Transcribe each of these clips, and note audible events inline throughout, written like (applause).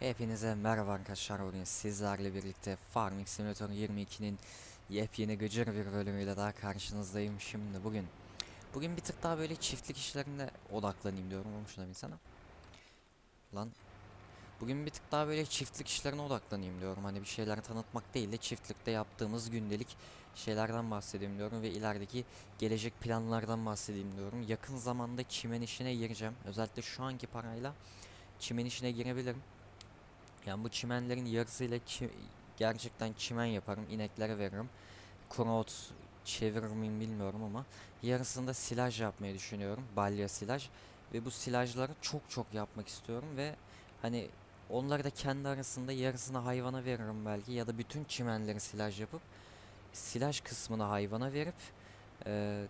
Hepinize merhaba arkadaşlar. Bugün sizlerle birlikte Farming Simulator 22'nin yepyeni gıcır bir bölümüyle daha karşınızdayım. Şimdi bugün Bugün bir tık daha böyle çiftlik işlerine odaklanayım diyorum oğlum şuna binsene Lan Bugün bir tık daha böyle çiftlik işlerine odaklanayım diyorum. Hani bir şeyler tanıtmak değil de çiftlikte yaptığımız gündelik şeylerden bahsedeyim diyorum ve ilerideki gelecek planlardan bahsedeyim diyorum. Yakın zamanda çimen işine gireceğim. Özellikle şu anki parayla çimen işine girebilirim yani bu çimenlerin yarısıyla çi- gerçekten çimen yaparım, ineklere veririm. Kuru ot çevirir miyim bilmiyorum ama yarısında silaj yapmayı düşünüyorum. Balya silaj ve bu silajları çok çok yapmak istiyorum ve hani onları da kendi arasında yarısını hayvana veririm belki ya da bütün çimenleri silaj yapıp silaj kısmını hayvana verip eee,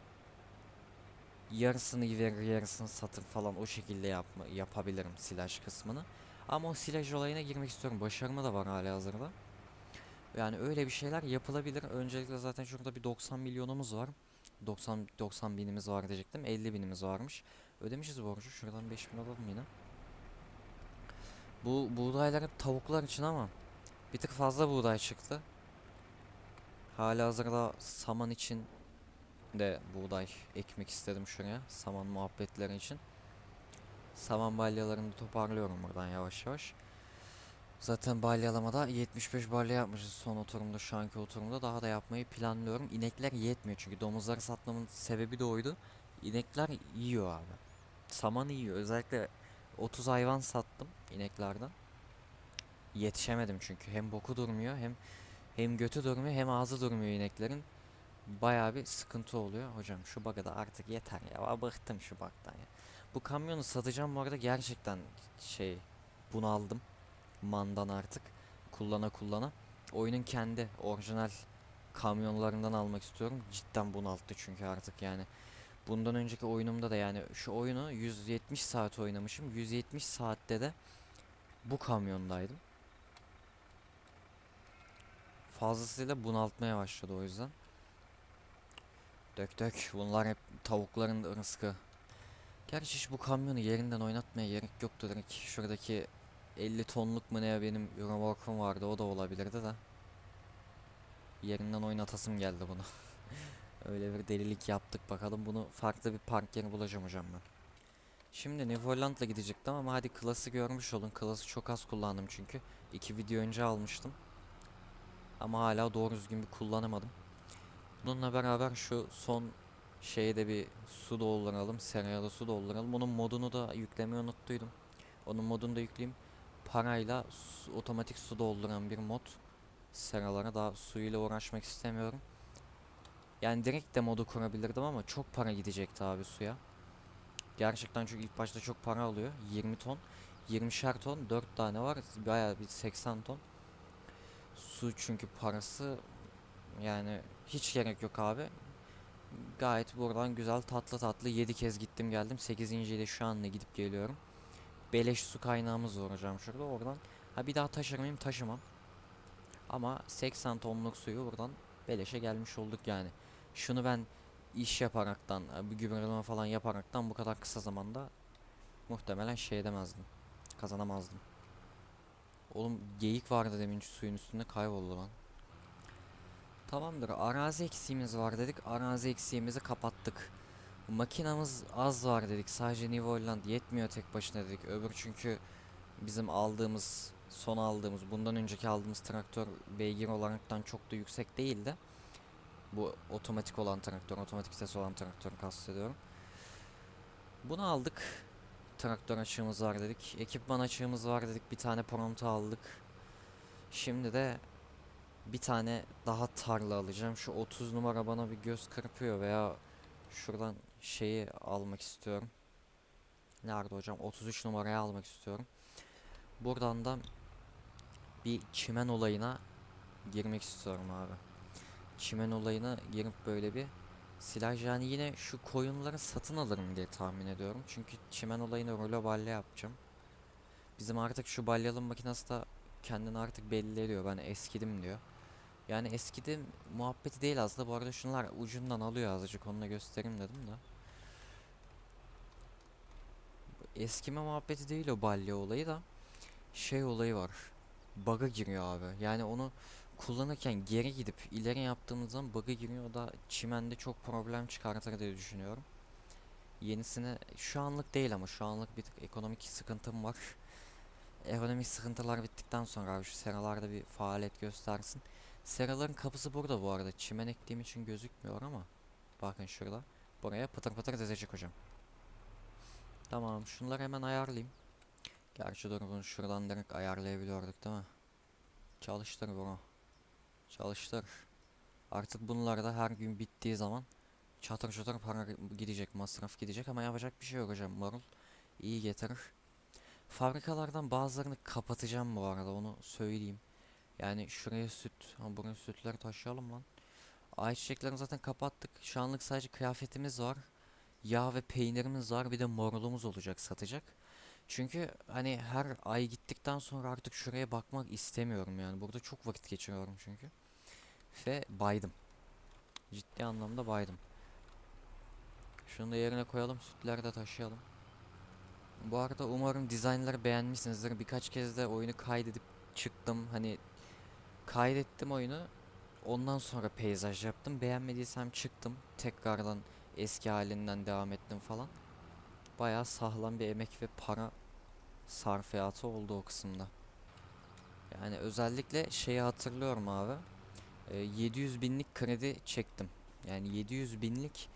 yarısını verir yarısını satır falan o şekilde yapma, yapabilirim silaj kısmını. Ama o silaj olayına girmek istiyorum. Başarımı da var hala hazırda. Yani öyle bir şeyler yapılabilir. Öncelikle zaten şurada bir 90 milyonumuz var. 90 90 binimiz var diyecektim. 50 binimiz varmış. Ödemişiz borcu. Şuradan 5 bin alalım yine. Bu buğdaylar hep tavuklar için ama bir tık fazla buğday çıktı. Hala hazırda saman için de buğday ekmek istedim şuraya. Saman muhabbetleri için. Saman balyalarını toparlıyorum buradan yavaş yavaş. Zaten balyalamada 75 balya yapmışız son oturumda şu anki oturumda daha da yapmayı planlıyorum. İnekler yetmiyor çünkü domuzları satmamın sebebi de oydu. İnekler yiyor abi. Saman yiyor. Özellikle 30 hayvan sattım ineklerden. Yetişemedim çünkü hem boku durmuyor hem hem götü durmuyor hem ağzı durmuyor ineklerin. Bayağı bir sıkıntı oluyor. Hocam şu bug'a da artık yeter ya. Bıktım şu bug'dan ya. Bu kamyonu satacağım bu arada gerçekten şey bunaldım. Mandan artık kullana kullana. Oyunun kendi orijinal kamyonlarından almak istiyorum. Cidden bunalttı çünkü artık yani. Bundan önceki oyunumda da yani şu oyunu 170 saat oynamışım. 170 saatte de bu kamyondaydım. Fazlasıyla bunaltmaya başladı o yüzden. Dök dök bunlar hep tavukların rızkı. Gerçi hiç bu kamyonu yerinden oynatmaya gerek yoktu. Direkt şuradaki 50 tonluk mu ne benim Eurowork'um vardı. O da olabilirdi de. Yerinden oynatasım geldi bunu. (laughs) Öyle bir delilik yaptık. Bakalım bunu farklı bir park yeri bulacağım hocam ben. Şimdi New Holland'la gidecektim ama hadi klası görmüş olun. Klası çok az kullandım çünkü. İki video önce almıştım. Ama hala doğru düzgün bir kullanamadım. Bununla beraber şu son şeye de bir su dolduralım. Seraya da su dolduralım. Onun modunu da yüklemeyi unuttuydum. Onun modunu da yükleyeyim. Parayla su- otomatik su dolduran bir mod. Seralara daha suyuyla uğraşmak istemiyorum. Yani direkt de modu kurabilirdim ama çok para gidecekti abi suya. Gerçekten çünkü ilk başta çok para alıyor. 20 ton. 20'şer ton 4 tane var. Bayağı bir 80 ton. Su çünkü parası yani hiç gerek yok abi. Gayet buradan güzel tatlı tatlı 7 kez gittim geldim. 8. ile şu anda gidip geliyorum. Beleş su kaynağımız var hocam şurada. Oradan ha bir daha taşır mıyım? Taşımam. Ama 80 tonluk suyu buradan beleşe gelmiş olduk yani. Şunu ben iş yaparaktan, e, bir gübreleme falan yaparaktan bu kadar kısa zamanda muhtemelen şey edemezdim. Kazanamazdım. Oğlum geyik vardı demin suyun üstünde kayboldu lan. Tamamdır. Arazi eksiğimiz var dedik. Arazi eksiğimizi kapattık. Makinamız az var dedik. Sadece New Holland yetmiyor tek başına dedik. Öbür çünkü bizim aldığımız, son aldığımız, bundan önceki aldığımız traktör beygir olaraktan çok da yüksek değildi. Bu otomatik olan traktör, otomatik vites olan traktörü kastediyorum. Bunu aldık. Traktör açığımız var dedik. Ekipman açığımız var dedik. Bir tane pronto aldık. Şimdi de bir tane daha tarla alacağım. Şu 30 numara bana bir göz kırpıyor veya şuradan şeyi almak istiyorum. Nerede hocam? 33 numaraya almak istiyorum. Buradan da bir çimen olayına girmek istiyorum abi. Çimen olayına girip böyle bir silaj yani yine şu koyunları satın alırım diye tahmin ediyorum. Çünkü çimen olayını rulo balya yapacağım. Bizim artık şu balyalı makinesi de kendini artık belli ediyor. Ben eskidim diyor. Yani eskidim muhabbeti değil aslında. Bu arada şunlar ucundan alıyor azıcık. Onu da göstereyim dedim de. Eskime muhabbeti değil o balya olayı da. şey olayı var. Bug'a giriyor abi. Yani onu kullanırken geri gidip ileri yaptığımız zaman bug'a giriyor. Da çimende çok problem çıkartır diye düşünüyorum. Yenisini şu anlık değil ama şu anlık bir ekonomik sıkıntım var. (laughs) Ekonomik sıkıntılar bittikten sonra abi şu seralarda bir faaliyet göstersin. Seraların kapısı burada bu arada. Çimen ektiğim için gözükmüyor ama. Bakın şurada. Buraya pıtır pıtır dizecek hocam. Tamam şunları hemen ayarlayayım. Gerçi dur bunu şuradan direkt ayarlayabiliyorduk değil mi? Çalıştır bunu. Çalıştır. Artık bunlar da her gün bittiği zaman çatır çatır para gidecek, masraf gidecek ama yapacak bir şey yok hocam. Marul iyi getirir. Fabrikalardan bazılarını kapatacağım bu arada onu söyleyeyim. Yani şuraya süt, ha buraya sütleri taşıyalım lan. Ayçiçeklerini zaten kapattık. Şu anlık sadece kıyafetimiz var. Yağ ve peynirimiz var. Bir de marulumuz olacak satacak. Çünkü hani her ay gittikten sonra artık şuraya bakmak istemiyorum yani. Burada çok vakit geçiriyorum çünkü. Ve baydım. Ciddi anlamda baydım. Şunu da yerine koyalım. Sütleri de taşıyalım. Bu arada umarım dizaynları beğenmişsinizdir. Birkaç kez de oyunu kaydedip çıktım. Hani kaydettim oyunu. Ondan sonra peyzaj yaptım. Beğenmediysem çıktım. Tekrardan eski halinden devam ettim falan. Bayağı sağlam bir emek ve para sarfiyatı oldu o kısımda. Yani özellikle şeyi hatırlıyorum abi. Ee, 700 binlik kredi çektim. Yani 700 binlik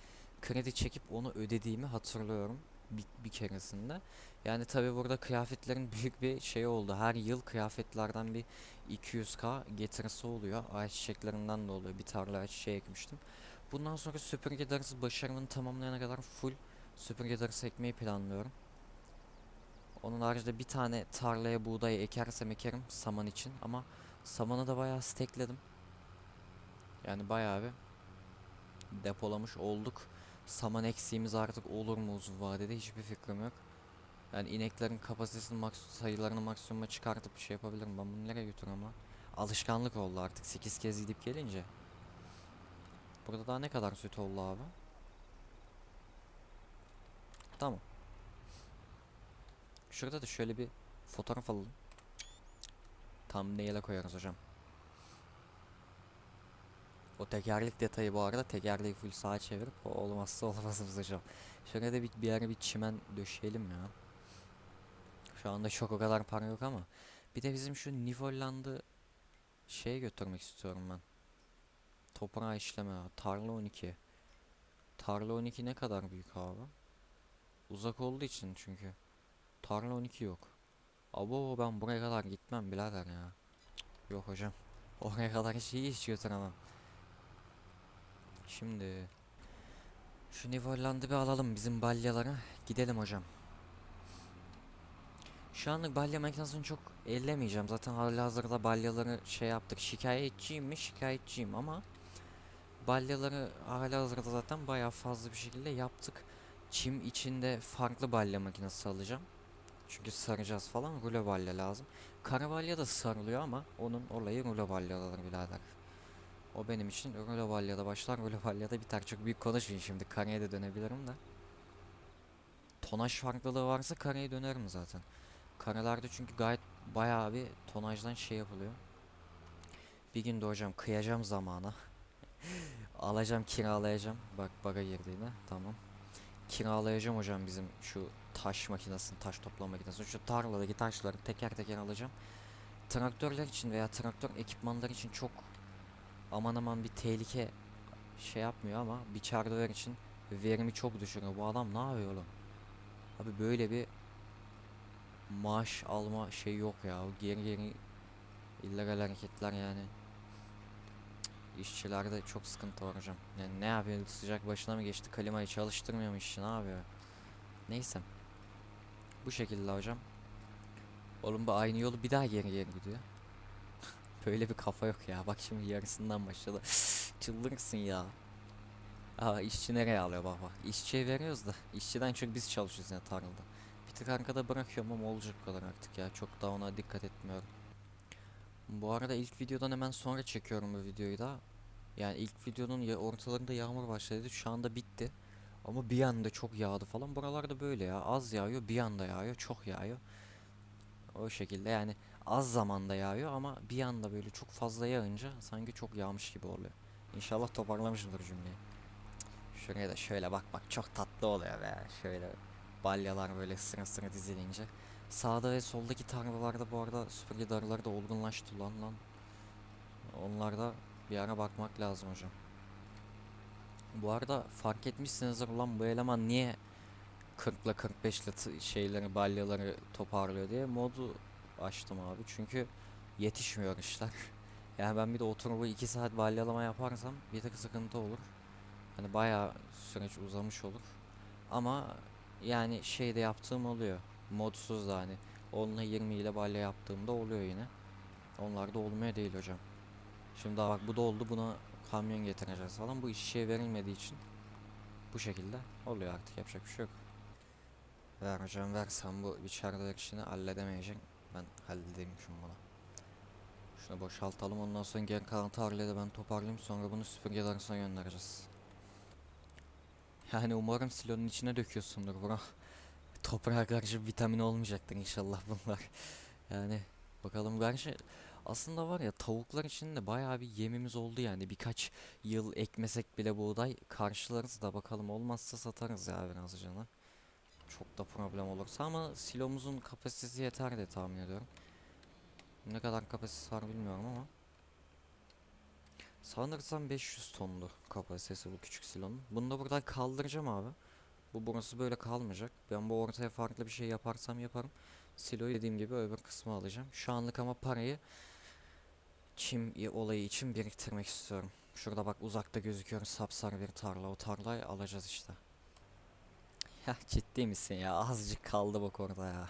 kredi çekip onu ödediğimi hatırlıyorum bir, bir keresinde. Yani tabi burada kıyafetlerin (laughs) büyük bir şey oldu. Her yıl kıyafetlerden bir 200k getirisi oluyor. Ayçiçeklerinden de oluyor. Bir tarla ayçiçeği ekmiştim. Bundan sonra süpürge darısı başarımını tamamlayana kadar full süpürge darısı ekmeyi planlıyorum. Onun haricinde bir tane tarlaya buğday ekersem ekerim saman için ama samanı da bayağı stekledim. Yani bayağı bir depolamış olduk. Saman eksiğimiz artık olur mu uzun vadede hiçbir fikrim yok. Yani ineklerin kapasitesini maks sayılarını maksimuma çıkartıp bir şey yapabilirim. Ben bunu nereye götürüyorum lan? Alışkanlık oldu artık 8 kez gidip gelince. Burada daha ne kadar süt oldu abi? Tamam. Şurada da şöyle bir fotoğraf alalım. Tam neyle koyarız hocam. O tekerlek detayı bu arada tekerleği full sağa çevirip o olmazsa olmazımız hocam. Şuraya da bir, bir ara bir çimen döşeyelim ya. Şu anda çok o kadar para yok ama. Bir de bizim şu Nivolland'ı şeye götürmek istiyorum ben. Toprağa işleme. Tarla 12. Tarla 12 ne kadar büyük abi? Uzak olduğu için çünkü. Tarla 12 yok. Abo ben buraya kadar gitmem birader ya. Yok hocam. Oraya kadar iyi hiç götüremem. Şimdi şu Nivolland'ı bir alalım bizim balyalara. Gidelim hocam. Şu anlık balya makinesini çok ellemeyeceğim. Zaten halihazırda balyaları şey yaptık. Şikayetçiyim mi? Şikayetçiyim ama balyaları halihazırda zaten bayağı fazla bir şekilde yaptık. Çim içinde farklı balya makinesi alacağım. Çünkü saracağız falan rulo balya lazım. Kara balya da sarılıyor ama onun olayı rulo balyalar birader. O benim için rulo balyada başlar rulo balyada biter. Çok büyük konuşmayayım şimdi kareye de dönebilirim de. Tonaj farklılığı varsa kareye dönerim zaten. Karalarda çünkü gayet bayağı bir tonajdan şey yapılıyor. Bir günde hocam kıyacağım zamana. (laughs) Alacağım kiralayacağım. Bak baga girdi yine. Tamam. Kiralayacağım hocam bizim şu taş makinesini, taş toplama makinesini. Şu tarladaki taşları teker teker alacağım. Traktörler için veya traktör ekipmanları için çok aman aman bir tehlike şey yapmıyor ama bir çardalar için verimi çok düşürüyor. Bu adam ne yapıyor oğlum? Abi böyle bir maaş alma şey yok ya. O Geri geri illegal hareketler yani. Cık, İşçilerde çok sıkıntı var hocam. Yani ne yapıyor? Sıcak başına mı geçti? Klimayı çalıştırmıyor mu işçi? Ne yapıyor? Neyse. Bu şekilde hocam. Oğlum bu aynı yolu bir daha geri geri gidiyor. Böyle bir kafa yok ya. Bak şimdi yarısından başladı. (gasps) Çıldırırsın ya. Aa işçi nereye alıyor bak bak. İşçiye veriyoruz da. işçiden çok biz çalışıyoruz yani tarlada. Bir tık arkada bırakıyorum ama olacak kadar artık ya. Çok da ona dikkat etmiyorum. Bu arada ilk videodan hemen sonra çekiyorum bu videoyu da. Yani ilk videonun ya ortalarında yağmur başladı. Şu anda bitti. Ama bir anda çok yağdı falan. Buralarda böyle ya. Az yağıyor, bir anda yağıyor, çok yağıyor. O şekilde yani az zamanda yağıyor ama bir anda böyle çok fazla yağınca sanki çok yağmış gibi oluyor. İnşallah toparlamışımdır cümleyi. Şuraya da şöyle bak bak çok tatlı oluyor be. Şöyle balyalar böyle sıra sıra dizilince. Sağda ve soldaki tarlalarda bu arada süpürge darıları da olgunlaştı lan lan. Onlarda bir ara bakmak lazım hocam. Bu arada fark etmişsinizdir ulan bu eleman niye 40 ile 45 ile t- şeyleri balyaları toparlıyor diye modu açtım abi. Çünkü yetişmiyor işler. (laughs) Yani ben bir de oturup 2 saat balyalama yaparsam bir tık sıkıntı olur. Hani bayağı süreç uzamış olur. Ama yani şeyde yaptığım oluyor. Modsuz da hani 10 ile 20 ile balya yaptığımda oluyor yine. Onlarda olmuyor değil hocam. Şimdi daha bak bu da oldu buna kamyon getireceğiz falan. Bu işe verilmediği için bu şekilde oluyor artık yapacak bir şey yok. Ver hocam ver sen bu içeride işini halledemeyeceksin. Ben halledeyim şunu bana. Şunu boşaltalım ondan sonra geri kalan tarlayı da ben toparlayayım sonra bunu süpürge arasına göndereceğiz. Yani umarım silonun içine döküyorsundur bro. (laughs) Toprağa karşı vitamin olmayacaktır inşallah bunlar. (laughs) Yani bakalım gerçi aslında var ya tavuklar için de bayağı bir yemimiz oldu yani birkaç yıl ekmesek bile buğday karşılarız da bakalım olmazsa satarız ya biraz canı. Çok da problem olursa ama silomuzun kapasitesi yeter diye tahmin ediyorum. Ne kadar kapasitesi var bilmiyorum ama. Sanırsam 500 tondu kapasitesi bu küçük silonun. Bunu da buradan kaldıracağım abi. Bu burası böyle kalmayacak. Ben bu ortaya farklı bir şey yaparsam yaparım. Siloyu dediğim gibi öbür kısmı alacağım. Şu anlık ama parayı çim olayı için biriktirmek istiyorum. Şurada bak uzakta gözüküyor sapsarı bir tarla. O tarlayı alacağız işte. Ya ciddi misin ya? Azıcık kaldı bak orada ya.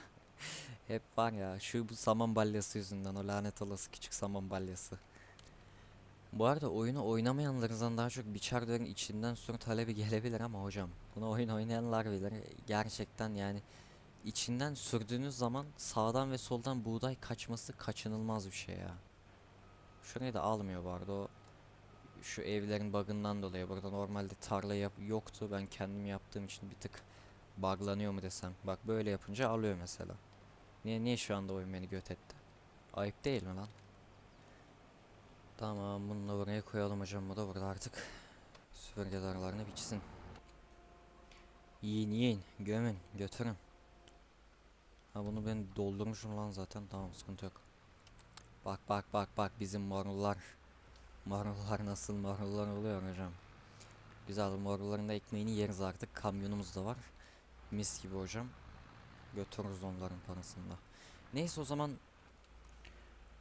Hep var ya şu bu saman balyası yüzünden o lanet olası küçük saman balyası. Bu arada oyunu oynamayanlarınızdan daha çok biçerlerin içinden sürü talebi gelebilir ama hocam bunu oyun oynayanlar bilir. Gerçekten yani içinden sürdüğünüz zaman sağdan ve soldan buğday kaçması kaçınılmaz bir şey ya. Şurayı da almıyor bu arada o şu evlerin bug'ından dolayı burada normalde tarla yap yoktu ben kendim yaptığım için bir tık buglanıyor mu desem bak böyle yapınca alıyor mesela. Niye niye şu anda oyun beni göt etti? Ayıp değil mi lan? Tamam bunu da buraya koyalım hocam bu da burada artık. Süpürge darlarını biçsin. Yiyin yiyin gömün götürün. Ha bunu ben doldurmuşum lan zaten tamam sıkıntı yok. Bak bak bak bak bizim marullar. Marullar nasıl marullar oluyor hocam. Güzel marulların da ekmeğini yeriz artık. Kamyonumuz da var. Mis gibi hocam. Götürürüz onların parasını. Neyse o zaman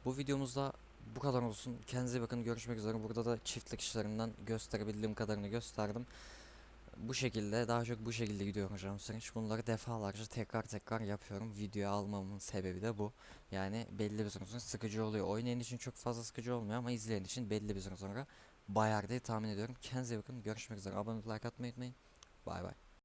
bu videomuzda bu kadar olsun. Kendinize bakın. Görüşmek üzere. Burada da çiftlik işlerinden gösterebildiğim kadarını gösterdim. Bu şekilde daha çok bu şekilde gidiyor hocam süreç. Bunları defalarca tekrar tekrar yapıyorum. Videoya almamın sebebi de bu. Yani belli bir süre sonra sıkıcı oluyor. Oynayan için çok fazla sıkıcı olmuyor ama izleyen için belli bir süre sonra bayar diye tahmin ediyorum. Kendinize bakın. Görüşmek üzere. Abone like atmayı unutmayın. Bay bay.